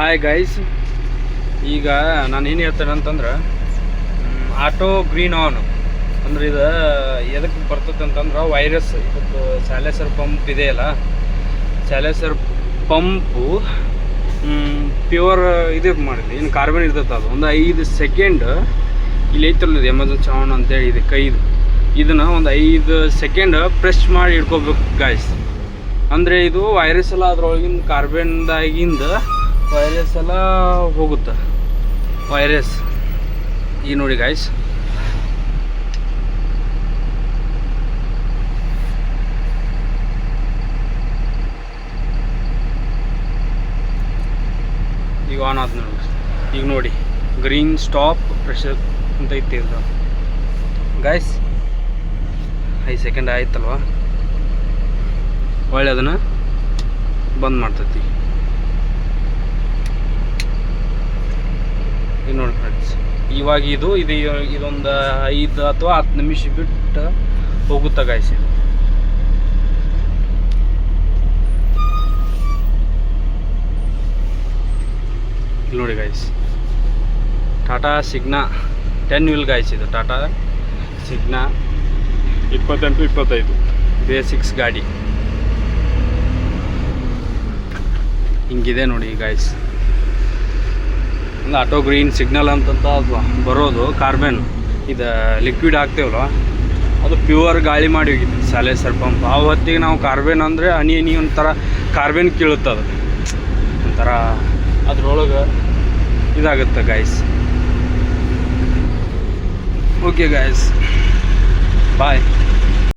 Hi guys ಈಗ ನಾನು ಏನು ಹೇಳ್ತೇನೆ ಅಂತಂದ್ರೆ ಆಟೋ ಗ್ರೀನ್ ಆನ್ ಅಂದ್ರೆ ಇದು ಎದಕ್ಕೆ ಬರ್ತದೆ ಅಂತಂದ್ರೆ ವೈರಸ್ ಇದಕ್ಕೆ ಸ್ಯಾಲೆಸರ್ ಪಂಪ್ ಇದೆಯಲ್ಲ ಸ್ಯಾಲೆಸರ್ ಪಂಪು ಪ್ಯೂರ್ ಇದು ಮಾಡಿದೆ. ಏನು ಕಾರ್ಬನ್ ಇರ್ತೈತೆ ಅದು. ಒಂದು ಐದು ಸೆಕೆಂಡ್ ಇಲ್ಲಿ ಐತಲ್ಲ ಇದು ಎಮರ್ಜೆನ್ಸಿ ಆನ್ ಅಂತೇಳಿ ಇದೆ ಕೈದು. ಇದನ್ನು ಒಂದು ಐದು ಸೆಕೆಂಡ್ ಪ್ರೆಸ್ ಮಾಡಿ ಇಟ್ಕೋಬೇಕು ಗಾಯ್ಸ್ ಅಂದರೆ ಇದು ವೈರಸ್ ಎಲ್ಲ ಅದ್ರೊಳಗಿಂದ ಕಾರ್ಬನ್ದಾಗಿಂದ ವೈರಸ್ ಎಲ್ಲ ಹೋಗುತ್ತೆ. ವೈರಸ್ ಈ ನೋಡಿ ಗಾಯ್ಸ್ ಈಗ ಆನ್ ಆದ ನೋಡಿ. ಈಗ ನೋಡಿ ಗ್ರೀನ್ ಸ್ಟಾಪ್ ಪ್ರೆಷರ್ ಅಂತ ಇತ್ತು ಇದು ಗಾಯ್ಸ್ ಐದು ಸೆಕೆಂಡ್ ಆಯ್ತಲ್ವಾ? ಒಳ್ಳೆ ಅದನ್ನು ಬಂದ್ ಮಾಡ್ತೈತಿ ಇದು ನೋಡಿ ಫ್ರೆಂಡ್ಸ್ ಇವಾಗ ಇದು ಇದು ಇದೊಂದು ಐದು ಅಥವಾ ಹತ್ತು ನಿಮಿಷ ಬಿಟ್ಟು ಹೋಗುತ್ತೆ ಗಾಯ್ಸ್ ಇದು. ಇಲ್ಲಿ ನೋಡಿ guys Tata Signa ten wheel guys ಇದು ಟಾಟಾ ಸಿಗ್ನಾ ಇಪ್ಪತ್ತೆಂಟು ಇಪ್ಪತ್ತೈದು. ಬೇಸಿಕ್ಸ್ ಗಾಡಿ. ಹಿಂಗಿದೆ ನೋಡಿ ಗಾಯ್ಸ್ ಆಟೋ ಗ್ರೀನ್ ಸಿಗ್ನಲ್ ಅಂತಂತ ಬರೋದು ಕಾರ್ಬನ್. ಇದು ಲಿಕ್ವಿಡ್ ಹಾಕ್ತೇವಲ್ಲ, ಅದು ಪ್ಯೂರ್ ಗಾಳಿ ಮಾಡಿ ಹೋಗಿತ್ತು ಸಾಲೆ ಸರ್ಪಂಪ್. ಆ ಹೊತ್ತಿಗೆ ನಾವು ಕಾರ್ಬನ್ ಅಂದರೆ ಹನಿ ಹನಿ ಒಂಥರ ಕಾರ್ಬನ್ ಕೀಳುತ್ತೆ ಅದು ಒಂಥರ ಅದ್ರೊಳಗೆ ಇದಾಗುತ್ತೆ ಗಾಯ್ಸ್ ಓಕೆ ಗಾಯ್ಸ್ ಬಾಯ್